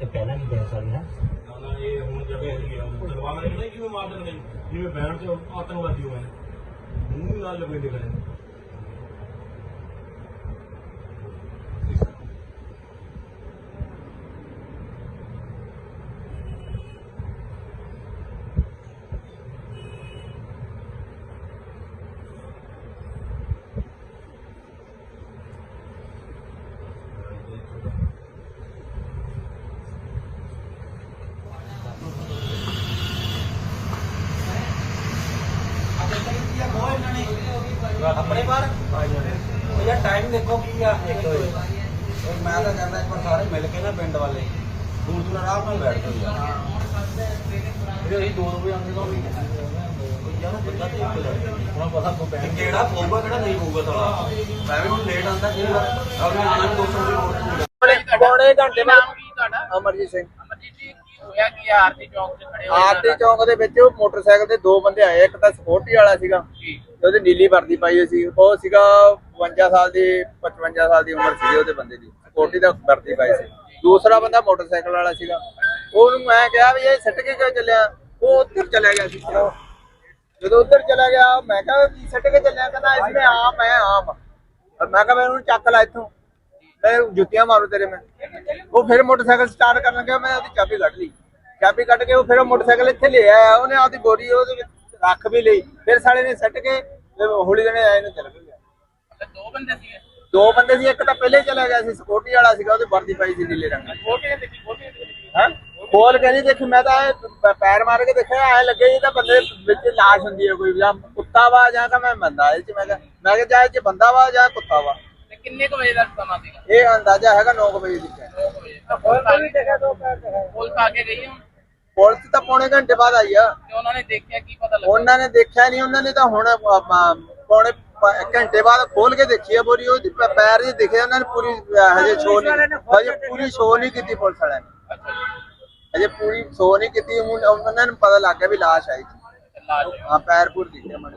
ਇਹ ਪਹਿਲਾਂ ਨਹੀਂ ਦੇ ਸਕਦੇ ਨਾ ਨਾ, ਇਹ ਹੁਣ ਜਿਵੇਂ ਹੈਗੀ ਆ ਤਲਵਾਰਾਂ ਨਹੀਂ ਕਿਵੇਂ ਮਾਰ ਦਿੰਦੇ ਜਿਵੇਂ ਬੈਣ ਚ ਆਤੰਕਵਾਦੀ ਹੋਏ ਮੂੰਹ ਨਾਲ ਲਪੇਟੇ ਗਏ ਨੇ। ਆਪਣੇ ਬਾਹਰ? ਉਹ ਯਾਰ ਟਾਈਮ ਦੇਖੋ ਕੀ ਆ। ਇੱਕ ਵਜੇ ਉਹ ਮੈਂ ਤਾਂ ਕਹਿੰਦਾ ਇੱਕ ਵਾਰ ਸਾਰੇ ਮਿਲ ਕੇ ਨਾ ਪਿੰਡ ਵਾਲੇ ਦੂਰ ਦੂਰ ਆਰਾਮ ਨਾਲ ਬੈਠ ਜਾਓ ਯਾਰ ਇਹ ਅਸੀਂ ਦੋ ਵਜੇ ਆਉਂਦੇ ਤਾਂ ਵੀ ਯਾਰ ਉਹ ਬੰਦਾ ਤੇ ਇੱਕ ਲੜਦਾ ਹੁਣ ਪਤਾ ਕੋ ਬੈਠ ਕਿਹੜਾ ਪਊਗਾ ਕਿਹੜਾ ਨਹੀਂ ਪਊਗਾ ਸਾਲਾ? ਮੈਂ ਵੀ ਹੁਣ ਲੇਟ ਆਉਂਦਾ ਕਈ ਵਾਰ ਆਪਣੇ ਟਾਈਮ 200 ਰੁਪਏ ਪੌਣੇ ਘੰਟੇ ਨਾਮ ਬਾਅਦ ਕੀ ਤੁਹਾਡਾ? ਅਮਰਜੀਤ ਸਿੰਘ। ਕੀ ਹੋਇਆ ਕੀ ਆ ਆਰਤੀ ਚੌਕ ਤੇ ਖੜੇ ਹੋ ਆਰਟੀ ਚੌਂਕ ਦੇ ਵਿੱਚ ਉਹ ਮੋਟਰਸਾਈਕਲ ਤੇ ਦੋ ਬੰਦੇ ਆਏ ਇੱਕ ਤਾਂ ਸਪੋਰਟੀ ਵਾਲਾ ਸੀਗਾ ਜੀ। ਤੇ ਉਹਦੀ ਨੀਲੀ ਵਰਦੀ ਪਾਈ ਹੋਈ ਸੀ। ਉਹ ਸੀਗਾ 52 ਸਾਲ ਦੀ 55 ਸਾਲ ਦੀ ਉਮਰ ਸੀ ਉਹਦੇ ਬੰਦੇ ਦੀ। ਸਪੋਰਟੀ ਦਾ ਵਰਦੀ ਪਾਈ ਸੀ। ਦੂਸਰਾ ਬੰਦਾ ਮੋਟਰਸਾਈਕਲ ਵਾਲਾ ਸੀਗਾ। ਉਹਨੂੰ ਮੈਂ ਕਿਹਾ ਵੀ ਇਹ ਸਿੱਟ ਕੇ ਕਿਉਂ ਚੱਲਿਆ? ਉਹ ਉੱਧਰ ਚਲਾ ਗਿਆ ਸੀ। ਜਦੋਂ ਉੱਧਰ ਚਲਾ ਗਿਆ ਮੈਂ ਕਿਹਾ ਵੀ ਸਿੱਟ ਕੇ ਚੱਲਿਆ? ਕਹਿੰਦਾ ਇਸ ਮੈਂ ਆਮ ਮੈਂ ਆਮ ਮੈਂ ਕਿਹਾ ਮੈਂ ਉਹਨੂੰ ਚੱਕ ਲੈ ਇੱਥੋਂ। ਮੈਂ ਜੁੱਤੀਆਂ ਮਾਰੂ ਤੇਰੇ ਮੈਂ। ਉਹ ਫਿਰ ਮੋਟਰਸਾਈਕਲ ਸਟਾਰਟ ਕਰਨ ਲੱਗਿਆ ਮੈਂ ਉਹਦੀ ਚਾਬੀ ਕੱਢ ਲਈ। ਚਾਬੀ ਕੱਢ ਕੇ ਉਹ ਫਿਰ ਉਹ ਮੋਟਰਸਾਈਕਲ ਇੱਥੇ ਲੈ ਆਇਆ ਉਹਨੇ ਆਪਦੀ ਬੋਰੀ ਉਹਦੇ ਵਿੱਚ ਰੱਖ ਵੀ ਲਈ ਫਿਰ ਸਾਲੇ ਨੇ ਸੱਟ ਕੇ ਤੇ ਹੌਲੀ ਜਣੇ ਆਏ ਨੂੰ ਚਲ ਗਿਆ ਦੋ ਬੰਦੇ ਸੀਗੇ? ਦੋ ਬੰਦੇ ਸੀ ਇੱਕ ਤਾਂ ਪਹਿਲੇ ਚਲਾ ਗਿਆ ਸੀ ਸਕਿਉਰਟੀ ਵਾਲਾ ਸੀਗਾ ਉਹਦੀ ਵਰਦੀ ਪਾਈ ਸੀ ਨੀਲੇ ਰੰਗ ਦੀ। ਦੇਖੀ ਦੇਖੀ। ਹਾਂ? ਖੋਲ ਕੇ ਨਹੀਂ ਦੇਖੀ ਮੈਂ ਤਾਂ ਇਹ ਪੈਰ ਮਾਰ ਕੇ ਦੇਖਿਆ ਐ ਲੱਗੇ ਇਹ ਤਾਂ ਬੰਦੇ ਵਿੱਚ ਲਾਸ਼ ਹੁੰਦੀ ਹੈ ਕੋਈ ਜਾਂ ਕੁੱਤਾ ਵਾ ਜਾਂ ਤਾਂ ਮੈਂ ਬੰਦਾ ਇਹ ਚ ਮੈਂ ਕਿਹਾ ਮੈਂ ਕਿਹਾ ਜਾਂ ਇਹ ਚ ਬੰਦਾ ਵਾ ਜਾਂ ਕੁੱਤਾ ਵਾ। ਤੇ ਕਿੰਨੇ ਕੁ ਵਜੇ ਦਾ ਸਮਾਂ ਸੀਗਾ? ਇਹ ਅੰਦਾਜ਼ਾ ਹੈਗਾ 9 ਵਜੇ ਦੀ। ਹੈ 9 ਵਜੇ। ਤਾਂ ਕੇ ਗਈ ਹੁਣ? ਪੁਲਿਸ ਤਾਂ ਪੌਣੇ ਘੰਟੇ ਬਾਅਦ ਆਈ ਆ। ਤੇ ਉਹਨਾਂ ਨੇ ਦੇਖਿਆ ਕੀ ਪਤਾ ਲੱਗਾ? ਉਹਨਾਂ ਨੇ ਦੇਖਿਆ ਨਹੀਂ ਉਹਨਾਂ ਨੇ ਤਾਂ ਹੁਣ ਆਪਾਂ ਪੌਣੇ ਪ- ਘੰਟੇ ਬਾਅਦ ਖੋਲ ਕੇ ਦੇਖੀ ਆ ਬੋਰੀ ਉਹਦੀ ਪ- ਪੈਰ ਨਹੀਂ ਦਿਖੇ ਉਹਨਾਂ ਨੇ ਪੂਰੀ ਹਜੇ ਸ਼ੋ ਨਹੀਂ ਹਜੇ ਪੂਰੀ ਸ਼ੋ ਨਹੀਂ ਕੀਤੀ ਪੁਲਿਸ ਵਾਲਿਆਂ ਨੇ। ਅੱਛਾ ਜੀ। ਹਜੇ ਪੂਰੀ ਸ਼ੋ ਨਹੀਂ ਕੀਤੀ ਹੁਣ ਉਹਨਾਂ ਨੂੰ ਪਤਾ ਲੱਗ ਗਿਆ ਵੀ ਲਾਸ਼ ਆਈ ਸੀ। ਤੇ ਲਾਸ਼ ਹਾਂ ਪੈਰ ਪੂਰ ਦਿਖੇ ਮਨ